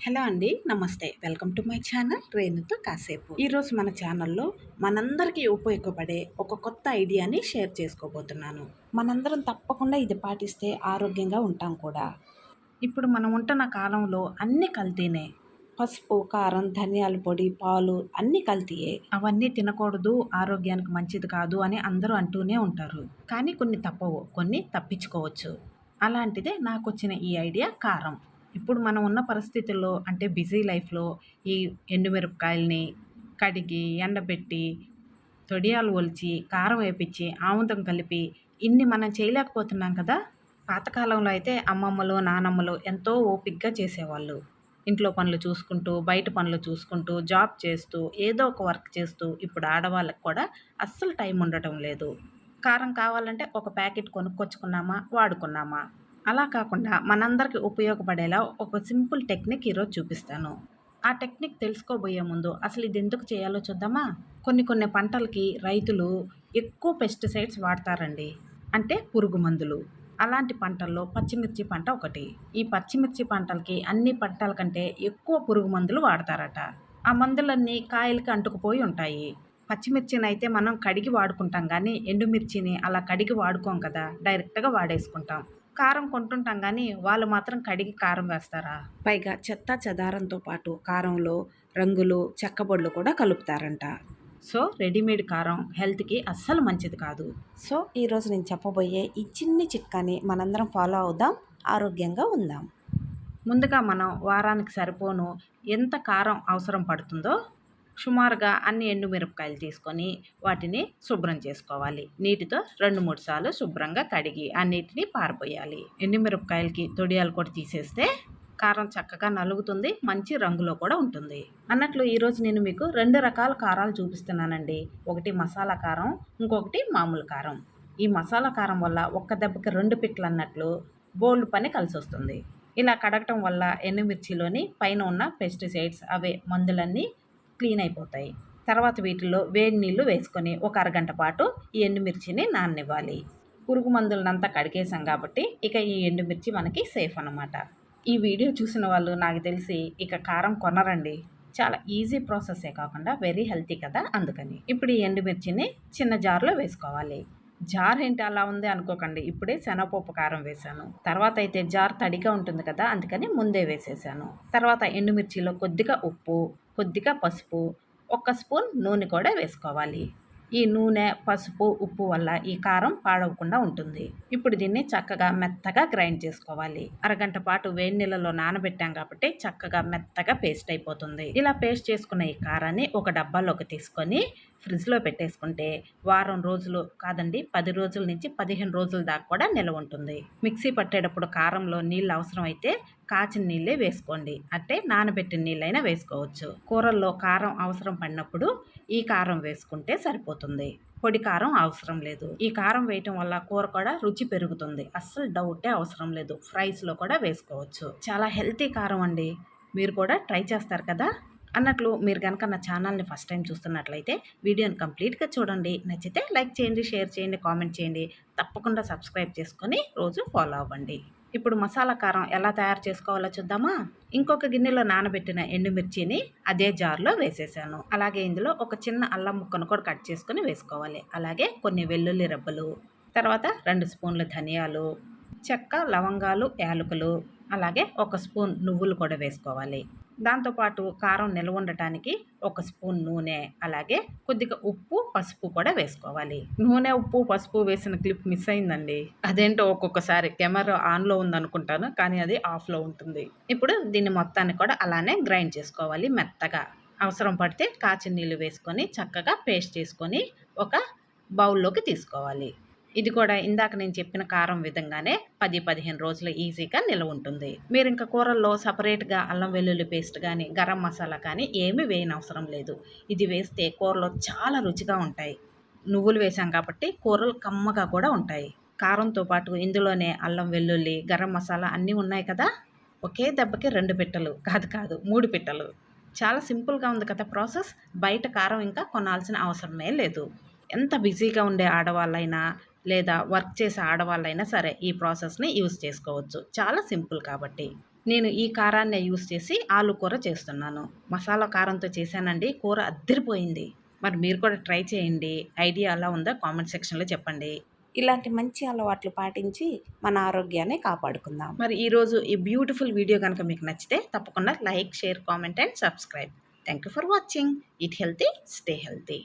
Hello అండి నమస్తే. Welcome to my channel రేణుతో కాసేపు. ఈరోజు మన ఛానల్లో మనందరికీ ఉపయోగపడే ఒక కొత్త ఐడియాని షేర్ చేసుకోబోతున్నాను. మనందరం తప్పకుండా ఇది పాటిస్తే ఆరోగ్యంగా ఉంటాం కూడా. ఇప్పుడు మనం ఉంటున్న కాలంలో అన్ని కల్తీనే. పసుపు కారం ధనియాల పొడి పాలు అన్ని కల్తీయే. అవన్నీ తినకూడదు ఆరోగ్యానికి మంచిది కాదు అని అందరూ అంటూనే ఉంటారు. కానీ కొన్ని తప్పవు కొన్ని తప్పించుకోవచ్చు. అలాంటిదే నాకు వచ్చిన ఈ ఐడియా కారం. ఇప్పుడు మనం ఉన్న పరిస్థితుల్లో అంటే బిజీ లైఫ్లో ఈ ఎండుమిరపకాయల్ని కడిగి ఎండబెట్టి తొడియాలు ఒలిచి కారం వేపించి ఆముదం కలిపి ఇన్ని మనం చేయలేకపోతున్నాం కదా! పాతకాలంలో అయితే అమ్మమ్మలు నానమ్మలు ఎంతో ఓపిగ్గా చేసేవాళ్ళు. ఇంట్లో పనులు చూసుకుంటూ బయట పనులు చూసుకుంటూ జాబ్ చేస్తూ ఏదో ఒక వర్క్ చేస్తూ ఇప్పుడు ఆడవాళ్ళకి కూడా అస్సలు టైం ఉండటం లేదు. కారం కావాలంటే ఒక ప్యాకెట్ కొనుక్కొచ్చుకున్నామా వాడుకున్నామా? అలా కాకుండా మనందరికీ ఉపయోగపడేలా ఒక సింపుల్ టెక్నిక్ ఈరోజు చూపిస్తాను. ఆ టెక్నిక్ తెలుసుకోబోయే ముందు అసలు ఇది ఎందుకు చేయాలో చూద్దామా? కొన్ని కొన్ని పంటలకి రైతులు ఎక్కువ పెస్టిసైడ్స్ వాడతారండి. అంటే పురుగు మందులు. అలాంటి పంటల్లో పచ్చిమిర్చి పంట ఒకటి. ఈ పచ్చిమిర్చి పంటలకి అన్ని పంటల కంటే ఎక్కువ పురుగు మందులు వాడతారట. ఆ మందులన్నీ కాయలకి అంటుకుపోయి ఉంటాయి. పచ్చిమిర్చిని అయితే మనం కడిగి వాడుకుంటాం కానీ ఎండుమిర్చిని అలా కడిగి వాడుకోం కదా డైరెక్ట్గా వాడేసుకుంటాం. కారం కొంటుంటాం కానీ వాళ్ళు మాత్రం కడిగి కారం వేస్తారా? పైగా చెత్త చెదారంతో పాటు కారంలో రంగులు చెక్కబొడ్లు కూడా కలుపుతారంట. సో రెడీమేడ్ కారం హెల్త్కి అస్సలు మంచిది కాదు. సో ఈరోజు నేను చెప్పబోయే ఈ చిన్ని చిట్కాని మనందరం ఫాలో అవుదాం ఆరోగ్యంగా ఉందాం. ముందుగా మనం వారానికి సరిపోను ఎంత కారం అవసరం పడుతుందో సుమారుగా అన్ని ఎండు మిరపకాయలు తీసుకొని వాటిని శుభ్రం చేసుకోవాలి. నీటితో రెండు మూడు సార్లు శుభ్రంగా కడిగి ఆ నీటిని పారిపోయాలి ఎండు మిరపకాయలకి తొడియాలు కూడా తీసేస్తే కారం చక్కగా నలుగుతుంది మంచి రంగులో కూడా ఉంటుంది. అన్నట్లు ఈరోజు నేను మీకు రెండు రకాల కారాలు చూపిస్తున్నానండి. ఒకటి మసాలా కారం ఇంకొకటి మామూలు కారం. ఈ మసాలా కారం వల్ల ఒక్క దెబ్బకి రెండు పిట్లు అన్నట్లు బోల్డ్ పని కలిసి వస్తుంది. ఇలా కడగటం వల్ల ఎండుమిర్చిలోని పైన ఉన్న పెస్టిసైడ్స్ అవే మందులన్నీ క్లీన్ అయిపోతాయి. తర్వాత వీటిలో వేడి నీళ్ళు వేసుకొని ఒక అరగంట పాటు ఈ ఎండుమిర్చిని నాననివ్వాలి. పురుగు మందులనంతా కడిగేసాం కాబట్టి ఇక ఈ ఎండుమిర్చి మనకి సేఫ్ అనమాట ఈ వీడియో చూసిన వాళ్ళు నాకు తెలిసి ఇక కారం కొనరండి. చాలా ఈజీ ప్రాసెసే కాకుండా వెరీ హెల్తీ కదా అందుకని. ఇప్పుడు ఈ ఎండుమిర్చిని చిన్న జార్లో వేసుకోవాలి. జార్ ఏంటి అలా ఉంది అనుకోకండి. ఇప్పుడే శనగపప్పు కారం వేశాను. తర్వాత అయితే జార్ తడిగా ఉంటుంది కదా అందుకని ముందే వేసేసాను. తర్వాత ఎండుమిర్చిలో కొద్దిగా ఉప్పు కొద్దిగా పసుపు ఒక్క స్పూన్ నూనె కూడా వేసుకోవాలి. ఈ నూనె పసుపు ఉప్పు వల్ల ఈ కారం పాడవకుండా ఉంటుంది. ఇప్పుడు దీన్ని చక్కగా మెత్తగా గ్రైండ్ చేసుకోవాలి. అరగంట పాటు వేడి నీళ్ళలో నానబెట్టాం కాబట్టి చక్కగా మెత్తగా పేస్ట్ అయిపోతుంది. ఇలా పేస్ట్ చేసుకున్న ఈ కారాన్ని ఒక డబ్బాలోకి తీసుకొని ఫ్రిడ్జ్లో పెట్టేసుకుంటే వారం రోజులు కాదండి పది రోజుల నుంచి పదిహేను రోజుల దాకా కూడా నిల్వ ఉంటుంది. మిక్సీ పట్టేటప్పుడు కారంలో నీళ్ళు అవసరం అయితే కాచిన నీళ్ళే వేసుకోండి. అంటే నానబెట్టిన నీళ్ళైనా వేసుకోవచ్చు. కూరల్లో కారం అవసరం పడినప్పుడు ఈ కారం వేసుకుంటే సరిపోతుంది. పొడి కారం అవసరం లేదు. ఈ కారం వేయటం వల్ల కూర కూడా రుచి పెరుగుతుంది. అస్సలు డౌటే అవసరం లేదు. ఫ్రైస్లో కూడా వేసుకోవచ్చు. చాలా హెల్తీ కారం అండి. మీరు కూడా ట్రై చేస్తారు కదా? అన్నట్లు మీరు కనుక నా ఛానల్ని ఫస్ట్ టైం చూస్తున్నట్లయితే వీడియోని కంప్లీట్గా చూడండి. నచ్చితే లైక్ చేయండి షేర్ చేయండి కామెంట్ చేయండి. తప్పకుండా సబ్స్క్రైబ్ చేసుకొని రోజు ఫాలో అవ్వండి. ఇప్పుడు మసాలా కారం ఎలా తయారు చేసుకోవాలో చూద్దామా? ఇంకొక గిన్నెలో నానబెట్టిన ఎండుమిర్చిని అదే జార్లో వేసేసాను. అలాగే ఇందులో ఒక చిన్న అల్లం ముక్కను కూడా కట్ చేసుకుని వేసుకోవాలి. అలాగే కొన్ని వెల్లుల్లి రెబ్బలు తర్వాత రెండు స్పూన్ల ధనియాలు చెక్క లవంగాలు యాలకులు అలాగే ఒక స్పూన్ నువ్వులు కూడా వేసుకోవాలి. దాంతోపాటు కారం నిల్వ ఉండటానికి ఒక స్పూన్ నూనె అలాగే కొద్దిగా ఉప్పు పసుపు కూడా వేసుకోవాలి. నూనె ఉప్పు పసుపు వేసిన క్లిప్ మిస్ అయిందండి. అదేంటో ఒక్కొక్కసారి కెమెరా ఆన్లో ఉందనుకుంటాను కానీ అది ఆఫ్లో ఉంటుంది. ఇప్పుడు దీన్ని మొత్తాన్ని కూడా అలానే గ్రైండ్ చేసుకోవాలి మెత్తగా. అవసరం పడితే కాచిన నీళ్ళు వేసుకొని చక్కగా పేస్ట్ చేసుకొని ఒక బౌల్లోకి తీసుకోవాలి. ఇది కూడా ఇందాక నేను చెప్పిన కారం విధంగానే పది పదిహేను రోజులు ఈజీగా నిల్వ ఉంటుంది. మీరు ఇంకా కూరల్లో సపరేట్గా అల్లం వెల్లుల్లి పేస్ట్ కానీ గరం మసాలా కానీ ఏమీ వేయనవసరం లేదు. ఇది వేస్తే కూరలో చాలా రుచిగా ఉంటాయి. నువ్వులు వేసాం కాబట్టి కూరలు కమ్మగా కూడా ఉంటాయి. కారంతో పాటు ఇందులోనే అల్లం వెల్లుల్లి గరం మసాలా అన్నీ ఉన్నాయి కదా? ఒకే దెబ్బకి రెండు పిట్టలు. కాదు కాదు మూడు పిట్టలు. చాలా సింపుల్గా ఉంది కదా ప్రాసెస్? బయట కారం ఇంకా కొనాల్సిన అవసరమే లేదు. ఎంత బిజీగా ఉండే ఆడవాళ్ళైనా లేదా వర్క్ చేసే ఆడవాళ్ళైనా సరే ఈ ప్రాసెస్ని యూస్ చేసుకోవచ్చు. చాలా సింపుల్ కాబట్టి. నేను ఈ కారాన్ని యూస్ చేసి ఆలు కూర చేస్తున్నాను. మసాలా కారంతో చేశానండి. కూర అద్దరిపోయింది. మరి మీరు కూడా ట్రై చేయండి. ఐడియా ఎలా ఉందో? కామెంట్ సెక్షన్లో చెప్పండి. ఇలాంటి మంచి అలవాట్లు పాటించి మన ఆరోగ్యాన్ని కాపాడుకుందాం. మరి ఈరోజు ఈ బ్యూటిఫుల్ వీడియో కనుక మీకు నచ్చితే తప్పకుండా like share comment and subscribe. Thank you for watching. Eat healthy stay healthy.